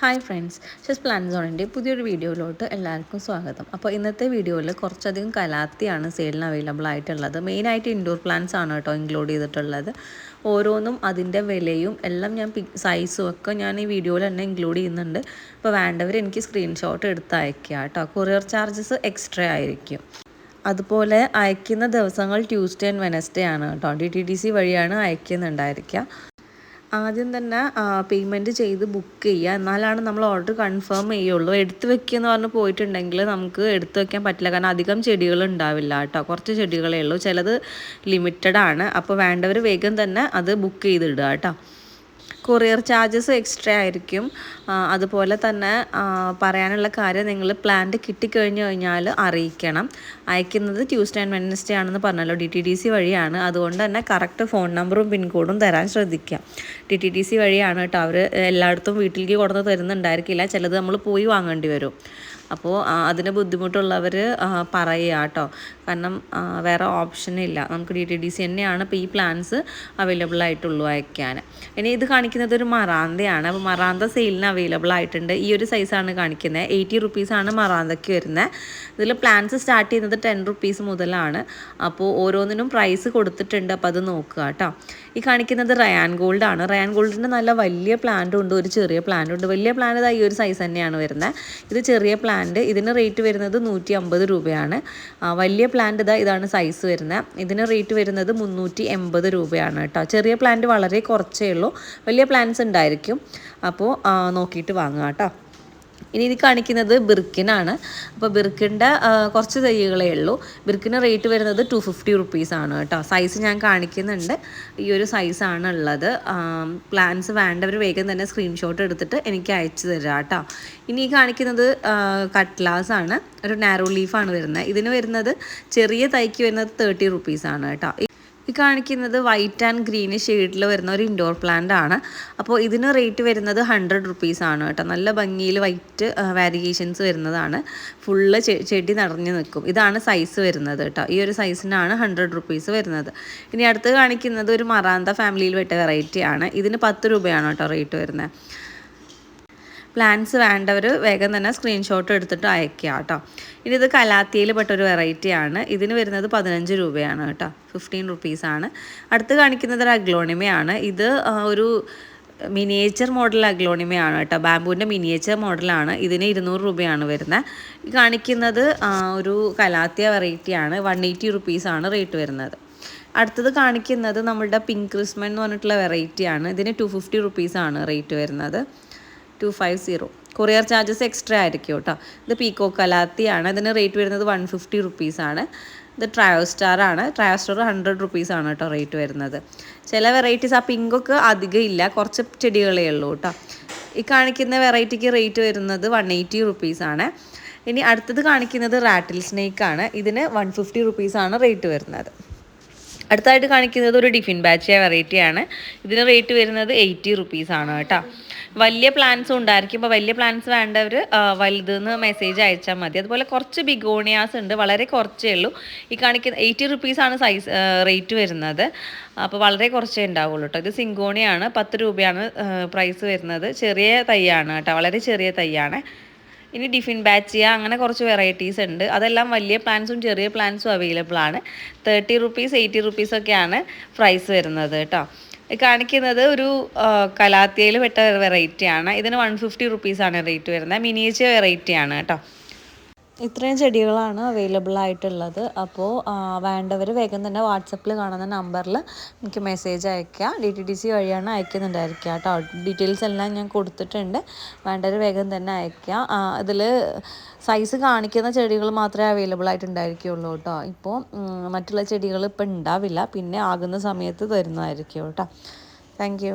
Hi friends ഷെസ് plan സോണിന്റെ പുതിയൊരു വീഡിയോയിലോട്ട് എല്ലാവർക്കും സ്വാഗതം. അപ്പോൾ ഇന്നത്തെ വീഡിയോയിൽ കുറച്ചധികം കലാത്തിയാണ് സെയിലിന് അവൈലബിൾ ആയിട്ടുള്ളത്. മെയിനായിട്ട് ഇൻഡോർ പ്ലാന്റ്സ് ആണ് കേട്ടോ ഇൻക്ലൂഡ് ചെയ്തിട്ടുള്ളത്. ഓരോന്നും അതിന്റെ വിലയും എല്ലാം ഞാൻ സൈസും ഒക്കെ ഞാൻ ഈ വീഡിയോയിൽ തന്നെ ഇൻക്ലൂഡ് ചെയ്യുന്നുണ്ട്. അപ്പോൾ വേണ്ടവർ എനിക്ക് സ്ക്രീൻഷോട്ട് എടുത്ത് അയക്കുക കേട്ടോ. കൊറിയർ ചാർജസ് എക്സ്ട്രാ ആയിരിക്കും. അതുപോലെ അയക്കുന്ന ദിവസങ്ങൾ ട്യൂസ്ഡേ ആൻഡ് വെനസ്ഡേ ആണ് കേട്ടോ. ഡി ടി ഡി സി വഴിയാണ് അയക്കുന്നുണ്ടായിരിക്കുക. ആദ്യം തന്നെ പേയ്മെന്റ് ചെയ്ത് ബുക്ക് ചെയ്യുക എന്നാലാണ് നമ്മൾ ഓർഡർ കൺഫേം ചെയ്യുള്ളൂ. എടുത്ത് വെക്കുക എന്ന് പറഞ്ഞ് പോയിട്ടുണ്ടെങ്കിൽ നമുക്ക് എടുത്ത് വെക്കാൻ പറ്റില്ല. കാരണം അധികം ചെടികൾ ഉണ്ടാവില്ല കേട്ടോ. കുറച്ച് ചെടികളേ ഉള്ളൂ. ചിലത് ലിമിറ്റഡ് ആണ്. അപ്പോൾ വേണ്ടവർ വേഗം തന്നെ അത് ബുക്ക് ചെയ്തിടുക കേട്ടോ. കൊറിയർ ചാർജസ് എക്സ്ട്രാ ആയിരിക്കും. അതുപോലെ തന്നെ പറയാനുള്ള കാര്യം നിങ്ങൾ പ്ലാന്റ് കിട്ടിക്കഴിഞ്ഞു കഴിഞ്ഞാൽ അറിയിക്കണം. അയക്കുന്നത് ട്യൂസ്ഡേ ആൻഡ് വെനസ്ഡേ ആണെന്ന് പറഞ്ഞല്ലോ ഡി ടി ഡി സി വഴിയാണ്. അതുകൊണ്ട് തന്നെ കറക്റ്റ് ഫോൺ നമ്പറും പിൻകോഡും തരാൻ ശ്രദ്ധിക്കുക. ഡി ടി ഡി സി വഴിയാണ് കേട്ടോ. അവർ എല്ലായിടത്തും വീട്ടിലേക്ക് കൊടുത്ത് തരുന്നുണ്ടായിരിക്കില്ല. ചിലത് നമ്മൾ പോയി വാങ്ങേണ്ടി വരും. അപ്പോൾ അതിന് ബുദ്ധിമുട്ടുള്ളവർ പറയുക കേട്ടോ കാരണം വേറെ ഓപ്ഷനില്ല നമുക്ക് ഡി ടി ഡി സി തന്നെയാണ് ഇപ്പോൾ ഈ പ്ലാൻസ് അവൈലബിൾ ആയിട്ടുള്ളൂ അയക്കാൻ. ഇനി ഇത് കാണിക്കുന്നത് ഒരു മറാന്തയാണ്. അപ്പോൾ മറാന്ത സെയിലിന് അവൈലബിൾ ആയിട്ടുണ്ട്. ഈ ഒരു സൈസാണ് കാണിക്കുന്നത് എയ്റ്റി റുപ്പീസാണ് മറാന്തയ്ക്ക് വരുന്നത് ഇതിൽ പ്ലാൻസ് സ്റ്റാർട്ട് ചെയ്യുന്നത് ടെൻ റുപ്പീസ് മുതലാണ്. അപ്പോൾ ഓരോന്നിനും പ്രൈസ് കൊടുത്തിട്ടുണ്ട്. അപ്പോൾ അത് നോക്കുക കേട്ടോ ഈ കാണിക്കുന്നത് റയാൻ ഗോൾഡ് ആണ്. റയാൻ ഗോൾഡിന്റെ നല്ല വലിയ പ്ലാന്റും ഉണ്ട് ഒരു ചെറിയ പ്ലാന്റും ഉണ്ട്. വലിയ പ്ലാന്റ് ഈ ഒരു സൈസ് തന്നെയാണ് വരുന്നത്. ഇത് ചെറിയ പ്ലാന്റ് ഇതിന് റേറ്റ് വരുന്നത് നൂറ്റി അമ്പത് രൂപയാണ് വലിയ പ്ലാന്റ് ഇതാ ഇതാണ് സൈസ് വരുന്നത്. ഇതിന് റേറ്റ് വരുന്നത് മുന്നൂറ്റി എൺപത് രൂപയാണ് കേട്ടോ. ചെറിയ പ്ലാന്റ് വളരെ കുറച്ചേ ഉള്ളൂ. വലിയ പ്ലാന്റ്സ് ഉണ്ടായിരിക്കും. അപ്പോൾ നോക്കിയിട്ട് വാങ്ങുക കേട്ടോ. ഇനി ഇത് കാണിക്കുന്നത് ബിർക്കിനാണ്. അപ്പോൾ ബിർക്കിന്റെ കുറച്ച് തൈകളേ ഉള്ളൂ. ബിർക്കിന് റേറ്റ് വരുന്നത് ടു ഫിഫ്റ്റി റുപ്പീസാണ് കേട്ടോ. സൈസ് ഞാൻ കാണിക്കുന്നുണ്ട്. ഈ ഒരു സൈസാണ് ഉള്ളത്. പ്ലാൻസ് വേണ്ടവർ വേഗം തന്നെ സ്ക്രീൻഷോട്ട് എടുത്തിട്ട് എനിക്ക് അയച്ചു തരാം കേട്ടോ. ഇനി ഈ കാണിക്കുന്നത് കട്ട്ലാസ് ആണ്. ഒരു നാരോ ലീഫാണ് വരുന്നത്. ഇതിന് വരുന്നത് ചെറിയ തൈക്ക് വരുന്നത് തേർട്ടി റുപ്പീസാണ് കേട്ടോ. ഈ കാണിക്കുന്നത് വൈറ്റ് ആൻഡ് ഗ്രീൻ ഷെയ്ഡിൽ വരുന്ന ഒരു ഇൻഡോർ പ്ലാന്റ് ആണ്. അപ്പോൾ ഇതിന് റേറ്റ് വരുന്നത് ഹൺഡ്രഡ് റുപ്പീസ് ആണ് കേട്ടോ. നല്ല ഭംഗിയിൽ വൈറ്റ് വാരിയേഷൻസ് വരുന്നതാണ്. ഫുള്ള് ചെടി നിറഞ്ഞു നിൽക്കും. ഇതാണ് സൈസ് വരുന്നത് കേട്ടോ. ഈ ഒരു സൈസിനാണ് ഹൺഡ്രഡ് റുപ്പീസ് വരുന്നത്. ഇനി അടുത്ത് കാണിക്കുന്നത് ഒരു മറാന്ത ഫാമിലിയിൽ പെട്ട വെറൈറ്റി ആണ്. ഇതിന് പത്ത് രൂപയാണ് കേട്ടോ റേറ്റ് വരുന്നത്. പ്ലാൻസ് വേണ്ടവർ വേഗം തന്നെ സ്ക്രീൻഷോട്ട് എടുത്തിട്ട് അയക്കുക കേട്ടോ. ഇനി ഇത് കലാത്തിയിൽ പെട്ടൊരു വെറൈറ്റിയാണ് ഇതിന് വരുന്നത് പതിനഞ്ച് രൂപയാണ് കേട്ടോ. ഫിഫ്റ്റീൻ റുപ്പീസാണ് അടുത്ത് കാണിക്കുന്നത് ഒരു അഗ്ലോണിമയാണ്. ഇത് ഒരു മിനിയേച്ചർ മോഡൽ അഗ്ലോണിമയാണ് കേട്ടോ. ബാംബുവിന്റെ മിനിയേച്ചർ മോഡലാണ് ഇതിന് ഇരുന്നൂറ് രൂപയാണ് വരുന്നത്. കാണിക്കുന്നത് ഒരു കലാത്തിയ വെറൈറ്റിയാണ് വൺ എയ്റ്റി റുപ്പീസാണ് റേറ്റ് വരുന്നത്. അടുത്തത് കാണിക്കുന്നത് നമ്മുടെ പിങ്ക് ക്രിസ്മൻ എന്ന് പറഞ്ഞിട്ടുള്ള വെറൈറ്റിയാണ് ഇതിന് ടു ഫിഫ്റ്റി റുപ്പീസാണ് റേറ്റ് വരുന്നത്. Two five zero courier charges extra ആയിരിക്കും കേട്ടോ. ഇത് പീക്കോ കലാത്തിയാണ് ഇതിന് റേറ്റ് വരുന്നത് വൺ ഫിഫ്റ്റി റുപ്പീസാണ് ഇത് ട്രയോ സ്റ്റാർ ആണ്. ട്രയോ സ്റ്റാർ ഹൺഡ്രഡ് ആണ് കേട്ടോ റേറ്റ് വരുന്നത്. ചില വെറൈറ്റീസ് ആ പിങ്കൊക്കെ അധികം ഇല്ല. കുറച്ച് ചെടികളേ ഉള്ളൂ കേട്ടോ. ഈ കാണിക്കുന്ന വെറൈറ്റിക്ക് റേറ്റ് വരുന്നത് വൺ എയ്റ്റി റുപ്പീസാണ് ഇനി അടുത്തത് കാണിക്കുന്നത് റാറ്റിൽ സ്നേക്ക് ആണ്. ഇതിന് വൺ ഫിഫ്റ്റി റുപ്പീസാണ് റേറ്റ് വരുന്നത്. അടുത്തായിട്ട് കാണിക്കുന്നത് ഒരു ഡിഫിൻ ബാച്ചിയ വെറൈറ്റിയാണ് ഇതിന് റേറ്റ് വരുന്നത് എയ്റ്റി റുപ്പീസാണ് കേട്ടോ. വലിയ പ്ലാൻസും ഉണ്ടായിരിക്കും. ഇപ്പോൾ വലിയ പ്ലാൻസ് വേണ്ടവർ വലുതെന്ന് മെസ്സേജ് അയച്ചാൽ മതി. അതുപോലെ കുറച്ച് ബിഗോണിയാസ് ഉണ്ട്. വളരെ കുറച്ചേ ഉള്ളൂ. ഈ കാണിക്കുന്ന എയ്റ്റി റുപ്പീസാണ് സൈസ് റേറ്റ് വരുന്നത്. അപ്പോൾ വളരെ കുറച്ചേ ഉണ്ടാവുള്ളൂ കേട്ടോ ഇത് സിങ്കോണിയാണ്. പത്ത് രൂപയാണ് പ്രൈസ് വരുന്നത്. ചെറിയ തൈയാണ് കേട്ടോ വളരെ ചെറിയ തൈയാണ്. ഇനി ഡിഫിൻ ബാച്ചിയ അങ്ങനെ കുറച്ച് വെറൈറ്റീസ് ഉണ്ട്. അതെല്ലാം വലിയ പ്ലാൻസും ചെറിയ പ്ലാൻസും അവൈലബിൾ ആണ്. തേർട്ടി റുപ്പീസ് എയ്റ്റി റുപ്പീസൊക്കെയാണ് പ്രൈസ് വരുന്നത് കേട്ടോ കാണിക്കുന്നത് ഒരു കലാത്തിയയിൽ പെട്ട വെറൈറ്റിയാണ്. ഇതിന് വൺ ഫിഫ്റ്റി റുപ്പീസാണ് റേറ്റ് വരുന്നത്. മിനിയേച്ചർ വെറൈറ്റിയാണ് കേട്ടോ. ഇത്രയും ചെടികളാണ് അവൈലബിൾ ആയിട്ടുള്ളത്. അപ്പോൾ വേണ്ടവർ വേഗം തന്നെ വാട്സപ്പിൽ കാണുന്ന നമ്പറിൽ എനിക്ക് മെസ്സേജ് അയക്കുക ഡി ടി ഡി സി വഴിയാണ് അയക്കുന്നുണ്ടായിരിക്കുക കേട്ടോ. ഡീറ്റെയിൽസ് എല്ലാം ഞാൻ കൊടുത്തിട്ടുണ്ട്. വേണ്ടവർ വേഗം തന്നെ അയക്കുക ഇതിൽ സൈസ് കാണിക്കുന്ന ചെടികൾ മാത്രമേ അവൈലബിൾ ആയിട്ടുണ്ടായിരിക്കുള്ളൂ കേട്ടോ. ഇപ്പോൾ മറ്റുള്ള ചെടികൾ ഇപ്പോൾ ഉണ്ടാവില്ല. പിന്നെ ആകുന്ന സമയത്ത് തരുന്നതായിരിക്കും കേട്ടോ. താങ്ക്